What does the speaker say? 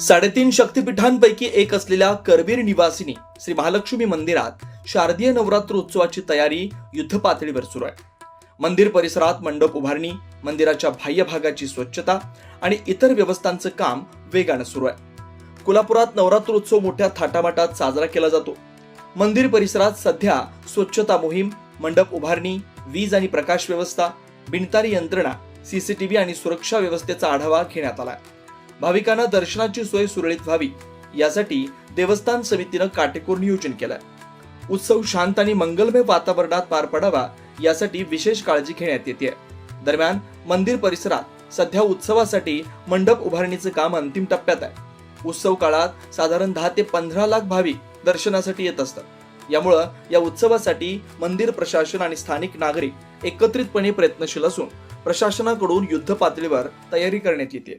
साडेतीन शक्तिपीठांपैकी एक असलेल्या करवीर निवासिनी श्री महालक्ष्मी मंदिरात शारदीय नवरात्र उत्सवाची तयारी युद्ध पातळीवर सुरू आहे. मंदिर परिसरात मंडप उभारणी मंदिराच्या बाह्य भागाची स्वच्छता आणि इतर व्यवस्थांचं काम वेगानं सुरू आहे. कोल्हापुरात नवरात्र उत्सव मोठ्या थाटामाटात साजरा केला जातो. मंदिर परिसरात सध्या स्वच्छता मोहीम मंडप उभारणी वीज आणि प्रकाश व्यवस्था बिनतारी यंत्रणा सीसीटीव्ही आणि सुरक्षा व्यवस्थेचा आढावा घेण्यात आला आहे. भाविकांना दर्शनाची सोय सुरळीत व्हावी यासाठी देवस्थान समितीनं काटेकोर नियोजन केलंय. उत्सव शांत आणि मंगलमय वातावरणात पार पडावा यासाठी विशेष काळजी घेण्यात येते दरम्यान मंदिर परिसरात सध्या उत्सवासाठी मंडप उभारणीचं काम अंतिम टप्प्यात आहे. उत्सव काळात साधारण दहा ते पंधरा लाख भाविक दर्शनासाठी येत असतात. यामुळं या उत्सवासाठी मंदिर प्रशासन आणि स्थानिक नागरिक एकत्रितपणे प्रयत्नशील असून प्रशासनाकडून युद्ध पातळीवर तयारी करण्यात येते